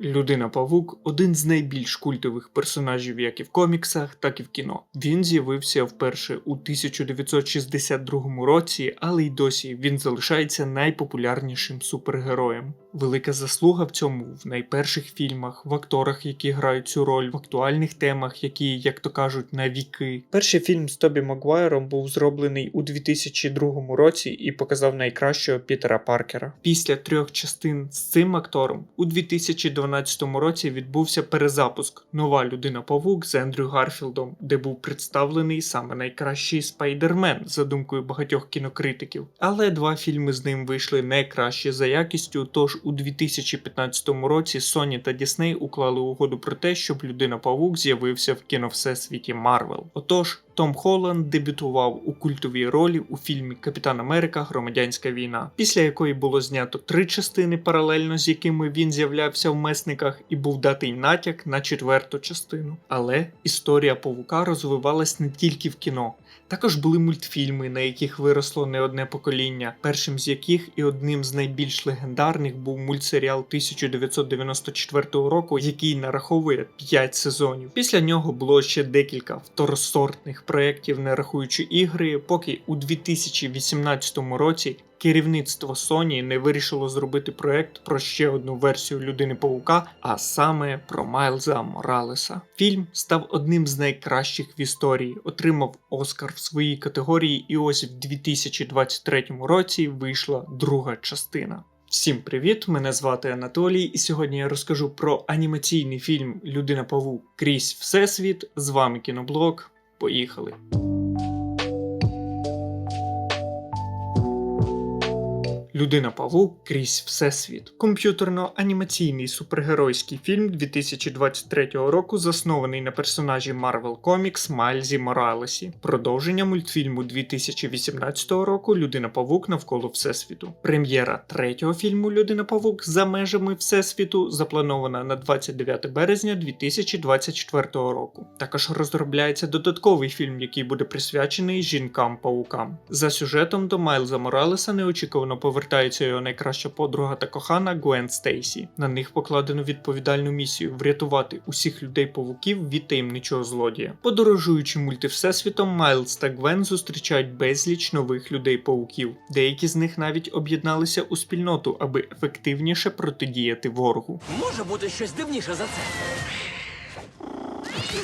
Людина Павук один з найбільш культових персонажів як і в коміксах, так і в кіно. Він з'явився вперше у 1962 році, але й досі він залишається найпопулярнішим супергероєм. Велика заслуга в цьому в найперших фільмах, в акторах, які грають цю роль, в актуальних темах, які, як то кажуть, на віки. Перший фільм з Тобі Магуайром був зроблений у 2002 році і показав найкращого Пітера Паркера. Після трьох частин з цим актором у 2012 році відбувся перезапуск Нова людина Павук з Ендрю Гарфілдом, де був представлений саме найкращий спайдермен за думкою багатьох кінокритиків. Але два фільми з ним вийшли найкраще за якістю. Тож у 2015 році Sony та Disney уклали угоду про те, щоб людина Павук з'явився в кіно всесвіті Марвел. Отож. Том Холланд дебютував у культовій ролі у фільмі Капітан Америка Громадянська війна, після якої було знято три частини, паралельно з якими він з'являвся в месниках, і був датий натяк на четверту частину. Але історія павука розвивалась не тільки в кіно. Також були мультфільми, на яких виросло не одне покоління, першим з яких і одним з найбільш легендарних був мультсеріал 1994 року, який нараховує 5 сезонів. Після нього було ще декілька второсортних проєктів, не рахуючи ігри, поки у 2018 році керівництво Sony не вирішило зробити проект про ще одну версію людини Паука, а саме про Майлза Моралеса. Фільм став одним з найкращих в історії, отримав Оскар в своїй категорії, і ось в 2023 році вийшла друга частина. Всім привіт! Мене звати Анатолій, і сьогодні я розкажу про анімаційний фільм Людина Павук крізь Всесвіт. З вами кіноблог. Поїхали! Людина Павук крізь Всесвіт. Комп'ютерно-анімаційний супергеройський фільм 2023 року, заснований на персонажі Marvel Comics Майлзі Моралесі. Продовження мультфільму 2018 року Людина Павук навколо Всесвіту. Прем'єра третього фільму Людина Павук за межами Всесвіту запланована на 29 березня 2024 року. Також розробляється додатковий фільм, який буде присвячений жінкам-павукам. За сюжетом до Майлза Моралеса неочікувано повертається його найкраща подруга та кохана Гвен Стейсі. На них покладено відповідальну місію врятувати усіх людей-павуків від таємничого злодія. Подорожуючи мультивсесвітом, Майлз та Гвен зустрічають безліч нових людей-павуків. Деякі з них навіть об'єдналися у спільноту, аби ефективніше протидіяти ворогу. Може бути щось дивніше за це.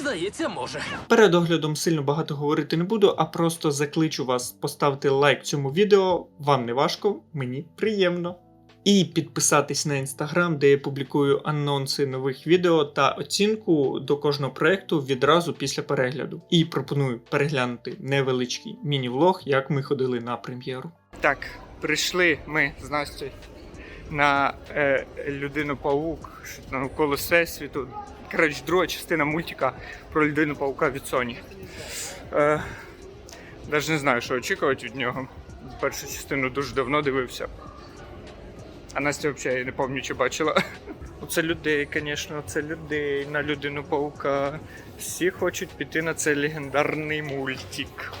Здається, може. Перед оглядом сильно багато говорити не буду, а просто закличу вас поставити лайк цьому відео. Вам не важко, мені приємно. І підписатись на інстаграм, де я публікую анонси нових відео та оцінку до кожного проекту відразу після перегляду. І пропоную переглянути невеличкий міні-влог, як ми ходили на прем'єру. Так, прийшли ми з Настю на е, людину паук навколо всесвіту. Коротше, друга частина мультика про людину паука від Sony. Е, Навіть не знаю, що очікувати від нього. Першу частину дуже давно дивився. А Настя взагалі не пам'ятаю, чи бачила. Оце людей, звісно, це людей на людину паука. Всі хочуть піти на цей легендарний мультик.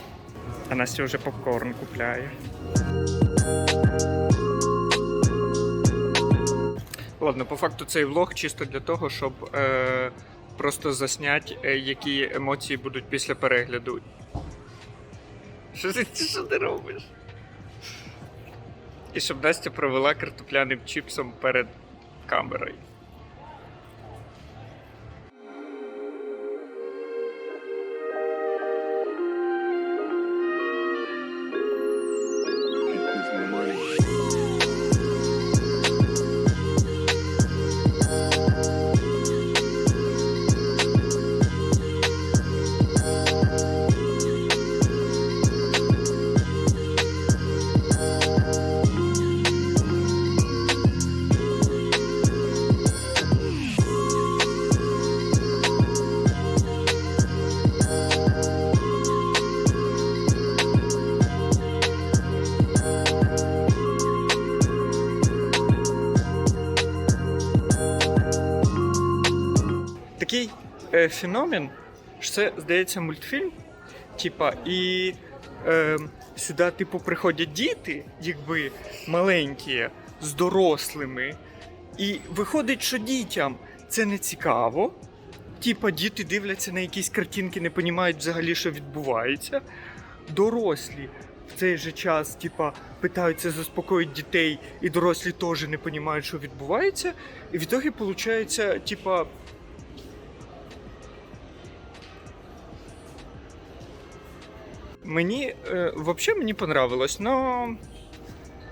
А Настя вже попкорн купляє. Ладно, по факту цей влог чисто для того, щоб е, просто засняти, е, які емоції будуть після перегляду. Що ти, що ти робиш? І щоб Настя провела картопляним чіпсом перед камерою. Е, феномен, що це, здається, мультфільм. Типа, і е, сюди, типу, приходять діти, якби маленькі, з дорослими. І виходить, що дітям це не цікаво. Типа діти дивляться на якісь картинки, не розуміють взагалі, що відбувається. Дорослі в цей же час, типа, питаються заспокоїти дітей, і дорослі теж не розуміють, що відбувається. І в ітогі виходить, типа. Мені е, взагалі мені понравилось, но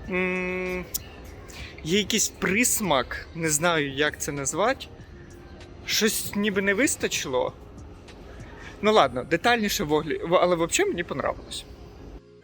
м, є якийсь присмак, не знаю, як це назвати. Щось ніби не вистачило. Ну ладно, детальніше в огляді, але взагалі мені понравилось.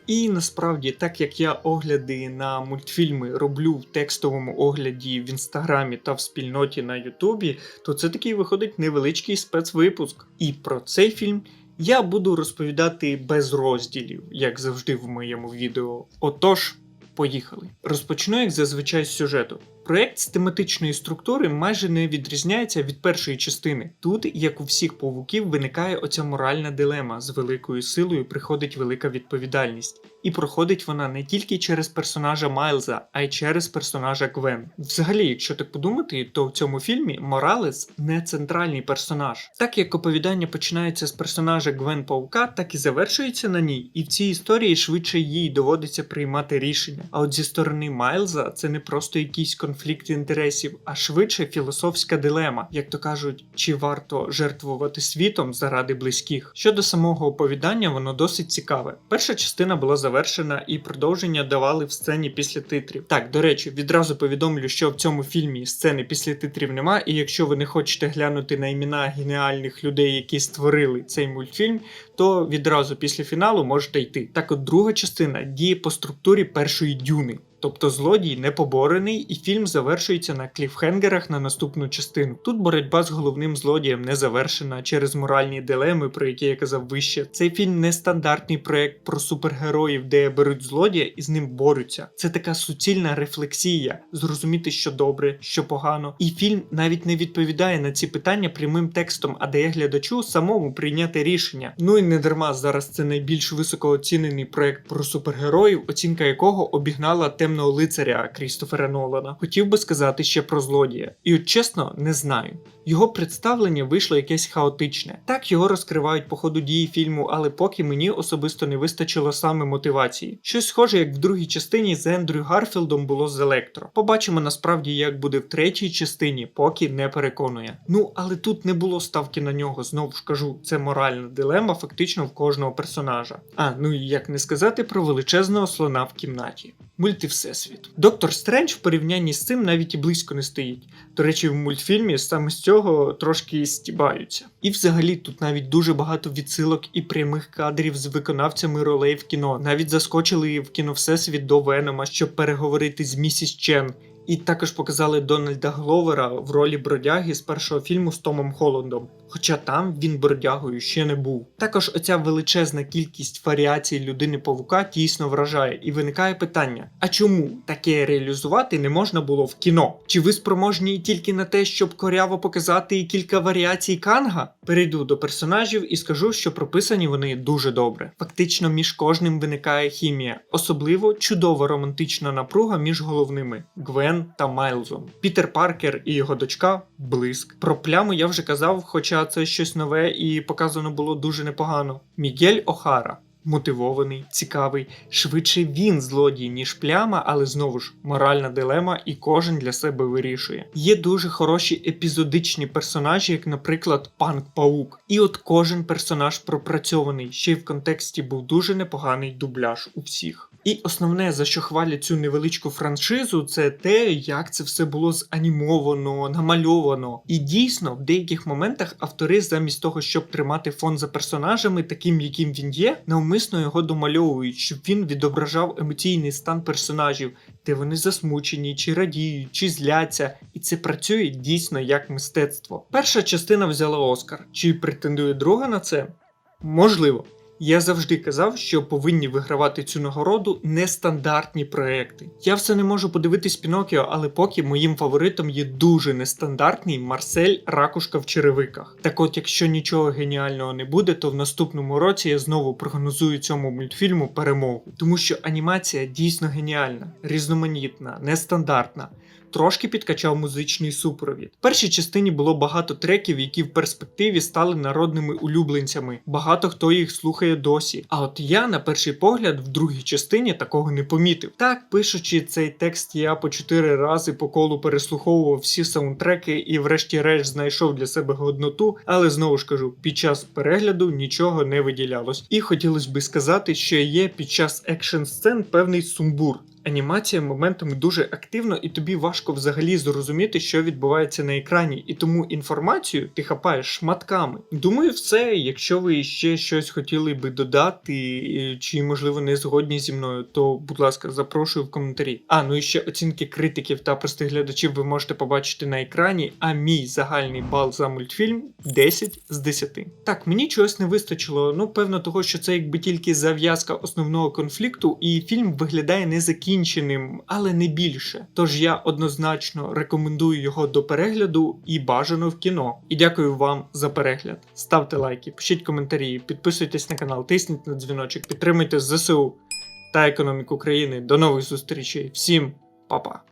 І насправді, так як я огляди на мультфільми роблю в текстовому огляді в інстаграмі та в спільноті на Ютубі, то це такий виходить невеличкий спецвипуск. І про цей фільм я буду розповідати без розділів, як завжди в моєму відео. Отож, поїхали. Розпочну, як зазвичай, з сюжету. Проєкт з тематичної структури майже не відрізняється від першої частини. Тут, як у всіх павуків, виникає оця моральна дилема з великою силою приходить велика відповідальність. І проходить вона не тільки через персонажа Майлза, а й через персонажа Гвен. Взагалі, якщо так подумати, то в цьому фільмі Моралес не центральний персонаж. Так як оповідання починається з персонажа Гвен Паука, так і завершується на ній, і в цій історії швидше їй доводиться приймати рішення. А от зі сторони Майлза це не просто якийсь конфлікт інтересів, а швидше філософська дилема, як то кажуть, чи варто жертвувати світом заради близьких. Щодо самого оповідання, воно досить цікаве. Перша частина була завершена, і продовження давали в сцені після титрів. Так, до речі, відразу повідомлю, що в цьому фільмі сцени після титрів нема, і якщо ви не хочете глянути на імена геніальних людей, які створили цей мультфільм, то відразу після фіналу можете йти. Так, от друга частина діє по структурі першої дюни. Тобто злодій не поборений, і фільм завершується на кліфхенгерах на наступну частину. Тут боротьба з головним злодієм не завершена через моральні дилеми, про які я казав вище. Цей фільм не стандартний проект про супергероїв, де беруть злодія і з ним борються. Це така суцільна рефлексія, зрозуміти, що добре, що погано. І фільм навіть не відповідає на ці питання прямим текстом, а дає глядачу самому прийняти рішення. Ну і не дарма зараз це найбільш високооцінений проект про супергероїв, оцінка якого обігнала темного лицаря Крістофера Нолана. Хотів би сказати ще про злодія. І от чесно, не знаю. Його представлення вийшло якесь хаотичне. Так його розкривають по ходу дії фільму, але поки мені особисто не вистачило саме мотивації. Щось схоже, як в другій частині з Ендрю Гарфілдом було з Електро. Побачимо насправді, як буде в третій частині, поки не переконує. Ну але тут не було ставки на нього. Знову ж кажу, це моральна дилема фактично в кожного персонажа. А ну і як не сказати про величезного слона в кімнаті. Мультивсесвіт. Доктор Стрендж в порівнянні з цим навіть і близько не стоїть. До речі, в мультфільмі саме з цього трошки стібаються. І взагалі тут навіть дуже багато відсилок і прямих кадрів з виконавцями ролей в кіно. Навіть заскочили в кіно Всесвіт до Венома, щоб переговорити з місіс Чен. І також показали Дональда Гловера в ролі бродяги з першого фільму з Томом Холландом. Хоча там він бродягою ще не був. Також оця величезна кількість варіацій людини павука дійсно вражає, і виникає питання: а чому таке реалізувати не можна було в кіно? Чи ви спроможні тільки на те, щоб коряво показати кілька варіацій Канга? Перейду до персонажів і скажу, що прописані вони дуже добре. Фактично між кожним виникає хімія, особливо чудова романтична напруга між головними Гвен та Майлзом. Пітер Паркер і його дочка Блиск. Про пляму я вже казав, хоча це щось нове і показано було дуже непогано. Мігель Охара. Мотивований, цікавий, швидше він злодій, ніж пляма, але знову ж моральна дилема, і кожен для себе вирішує. Є дуже хороші епізодичні персонажі, як, наприклад, Панк Паук. І от кожен персонаж пропрацьований, ще й в контексті був дуже непоганий дубляж у всіх. І основне, за що хвалять цю невеличку франшизу, це те, як це все було занімовано, намальовано. І дійсно, в деяких моментах автори, замість того, щоб тримати фон за персонажами, таким, яким він є, навмисно його домальовують, щоб він відображав емоційний стан персонажів, де вони засмучені, чи радіють, чи зляться. І це працює дійсно як мистецтво. Перша частина взяла Оскар. Чи претендує друга на це? Можливо. Я завжди казав, що повинні вигравати цю нагороду нестандартні проекти. Я все не можу подивитись Пінокіо, але поки моїм фаворитом є дуже нестандартний Марсель Ракушка в черевиках. Так от, якщо нічого геніального не буде, то в наступному році я знову прогнозую цьому мультфільму перемогу, тому що анімація дійсно геніальна, різноманітна, нестандартна. Трошки підкачав музичний супровід. В першій частині було багато треків, які в перспективі стали народними улюбленцями. Багато хто їх слухає досі. А от я на перший погляд в другій частині такого не помітив. Так, пишучи цей текст, я по чотири рази по колу переслуховував всі саундтреки і, врешті-решт, знайшов для себе годноту, але знову ж кажу, під час перегляду нічого не виділялось. І хотілося би сказати, що є під час екшн сцен певний сумбур. Анімація моментами дуже активна, і тобі важко взагалі зрозуміти, що відбувається на екрані, і тому інформацію ти хапаєш шматками. Думаю, все. Якщо ви ще щось хотіли би додати, чи можливо не згодні зі мною, то будь ласка, запрошую в коментарі. А ну і ще оцінки критиків та простих глядачів ви можете побачити на екрані. А мій загальний бал за мультфільм 10 з 10. Так, мені чогось не вистачило. Ну, певно, того, що це якби тільки зав'язка основного конфлікту, і фільм виглядає незакінченим, але не більше. Тож я однозначно рекомендую його до перегляду і бажано в кіно. І дякую вам за перегляд. Ставте лайки, пишіть коментарі, підписуйтесь на канал, тисніть на дзвіночок, підтримуйте ЗСУ та економіку країни. До нових зустрічей. Всім па-па!